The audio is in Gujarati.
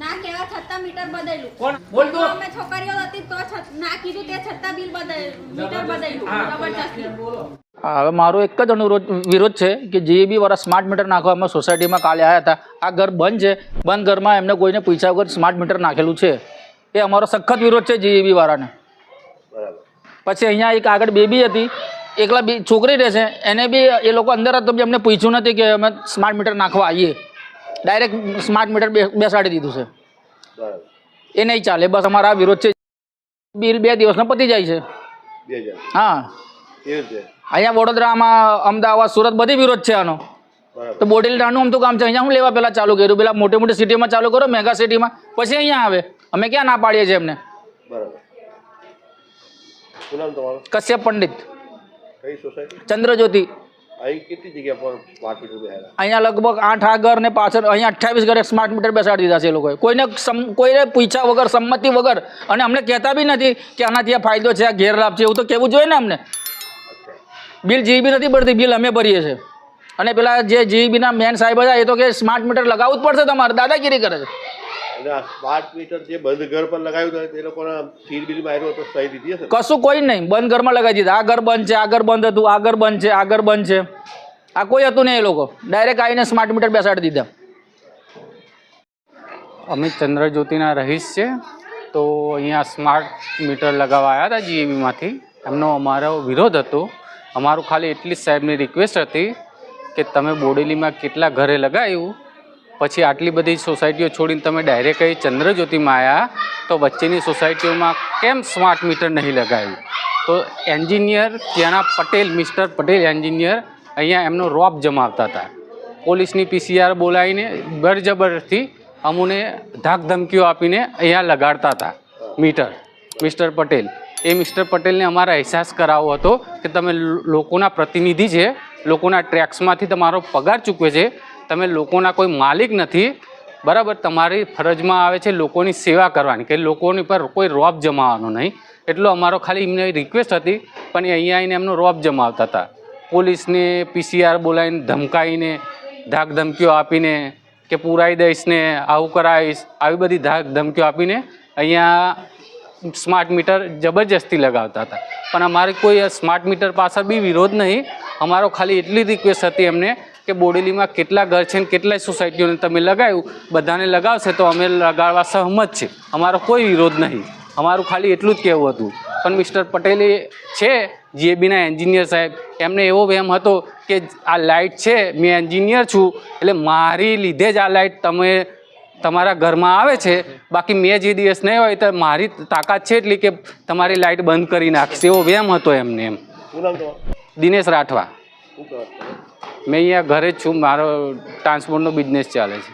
ના કેવા છતાં મીટર બદલ્યું. કોણ? બોલ તો. અમે છોકરીઓ હતી તો ના કીધું તે છતાં બિલ બદલ્યું. મીટર બદલ્યું. જબરજસ્તી. હા, હવે મારો એક જ અનુરોધ વિરોધ છે કે જીઈબી વાળા સ્માર્ટ મીટર નાખવા અમે સોસાયટીમાં કાલે આવ્યા હતા આ ઘર બંધ છે. બંધ ઘરમાં એમને કોઈને પૂછ્યા વગર સ્માર્ટ મીટર નાખેલું છે. એ અમારો સખત વિરોધ છે જીઈબી વાળાને. પછી અહીંયા એક આગળ બેબી હતી. એકલા બી છોકરી રહેશે. એને બી એ લોકો અંદર હતો બી અમને પૂછ્યું નથી કે અમે સ્માર્ટ મીટર નાખવા આવીએ. ડાયરેક્ટ સ્માર્ટ મીટર બેસાડી દીધું છે. એ નહીં ચાલે. બસ અમારા વિરોધ છે. બિલ બે દિવસનો પતી જાય છે. હા. અહીંયા વડોદરામાં અમદાવાદ સુરત બધી વિરોધ છે આનો. તો બોડેલીનું અમતું કામ છે. અહીંયા હું લેવા પહેલાં ચાલુ કર્યું. પેલા મોટી મોટી સિટીમાં ચાલુ કરો મેગા સિટીમાં પછી અહીંયા આવે. અમે ક્યાં ના પાડીએ છીએ એમને? બરાબર. કશ્યપ પંડિત. ચંદ્રજ્યોતિ. અહીં કેટલી જગ્યા પર સ્માર્ટ મીટર બેસાડ્યા અહીંયા લગભગ આઠ આગળ ને પાછળ અહીંયા અઠ્ઠાવીસ ઘરે સ્માર્ટ મીટર બેસાડી દીધા છે એ લોકોએ. કોઈને કોઈને પૂછ્યા વગર સંમતિ વગર અને અમને કહેતા બી નથી કે આનાથી આ ફાયદો છે આ ગેરલાભ છે એવું તો કહેવું જોઈએ ને અમને. બિલ જીબી નથી ભરતી બિલ અમે ભરીએ છીએ. અને પેલા જે જીબીના મેન સાહેબ હતા એ તો કે સ્માર્ટ મીટર લગાવવું જ પડશે તમારે દાદાગીરી કરે છે. અને આ સ્માર્ટ મીટર જે બંધ ઘર પર લગાવ્યું હતું તે લોકોના સીલ બિલ માર્યો તો સહી દીધી હશે. કશું કોઈ નહીં બંધ ઘરમાં લગાવી દીધા. આ ઘર બંધ છે આ ઘર બંધ હતું આ ઘર બંધ છે આ ઘર બંધ છે. આ કોઈ હતું નહીં એ લોકો. ડાયરેક્ટ આવીને સ્માર્ટ મીટર બેસાડી દીધા. અમે ચંદ્રજ્યોતિના રહીશ છે. તો અહીંયા સ્માર્ટ મીટર લગાવવા આવ્યા હતા જીએબીમાંથી એમનો અમારો વિરોધ હતો. અમારું ખાલી એટલી સાહેબની રિક્વેસ્ટ હતી કે તમે બોડેલીમાં કેટલા ઘરે લગાવ્યું? પછી આટલી બધી સોસાયટીઓ છોડીને તમે ડાયરેક્ટ અહીં ચંદ્રજ્યોતિમાં આવ્યા તો વચ્ચેની સોસાયટીઓમાં કેમ સ્માર્ટ મીટર નહીં લગાવ્યું? તો એન્જિનિયર ત્યાંના પટેલ મિસ્ટર પટેલ એન્જિનિયર અહીંયા એમનો રોપ જમાવતા હતા. પોલીસની પીસીઆર બોલાવીને બરજબરથી અમુને ધાક ધમકીઓ આપીને અહીંયા લગાડતા હતા મીટર મિસ્ટર પટેલ. એ મિસ્ટર પટેલને અમારા અહેસાસ કરાવો હતો કે તમે લોકોના પ્રતિનિધિ છે, લોકોના ટ્રેક્સમાંથી તમારો પગાર ચૂકવે છે તમે લોકોના કોઈ માલિક નથી, બરાબર? તમારી ફરજમાં આવે છે લોકોની સેવા કરવાની, કે લોકોની પર કોઈ રોપ જમાવવાનો નહીં. એટલો અમારો ખાલી એમને રિક્વેસ્ટ હતી, પણ એ અહીંયા આવીને એમનો રોપ જમાવતા હતા. પોલીસને પીસીઆર બોલાવીને ધમકાવીને ધાક ધમકીઓ આપીને, કે પુરાઈ દઈશ ને આવું કરાવીશ, આવી બધી ધાક ધમકીઓ આપીને અહીંયા સ્માર્ટ મીટર જબરજસ્તી લગાવતા હતા. પણ અમારે કોઈ સ્માર્ટ મીટર પાછળ બી વિરોધ નહીં. અમારો ખાલી એટલી રિક્વેસ્ટ હતી એમને કે બોડેલીમાં કેટલા ઘર છે ને કેટલાય સોસાયટીઓને તમે લગાવ્યું બધાને લગાવશે તો અમે લગાડવા સહમત છે. અમારો કોઈ વિરોધ નહીં. અમારું ખાલી એટલું જ કહેવું હતું. પણ મિસ્ટર પટેલે છે જીએબીના એન્જિનિયર સાહેબ એમને એવો વહેમ હતો કે આ લાઇટ છે મેં એન્જિનિયર છું એટલે મારી લીધે જ આ લાઇટ તમે તમારા ઘરમાં આવે છે. બાકી મેં જે દિવસ નહીં હોય તો મારી તાકાત છે એટલી કે તમારી લાઇટ બંધ કરી નાખશે. એવો વહેમ હતો એમને એમ. દિનેશ રાઠવા? મેં અહીંયા ઘરે જ છું. મારો ટ્રાન્સપોર્ટનો બિઝનેસ ચાલે છે.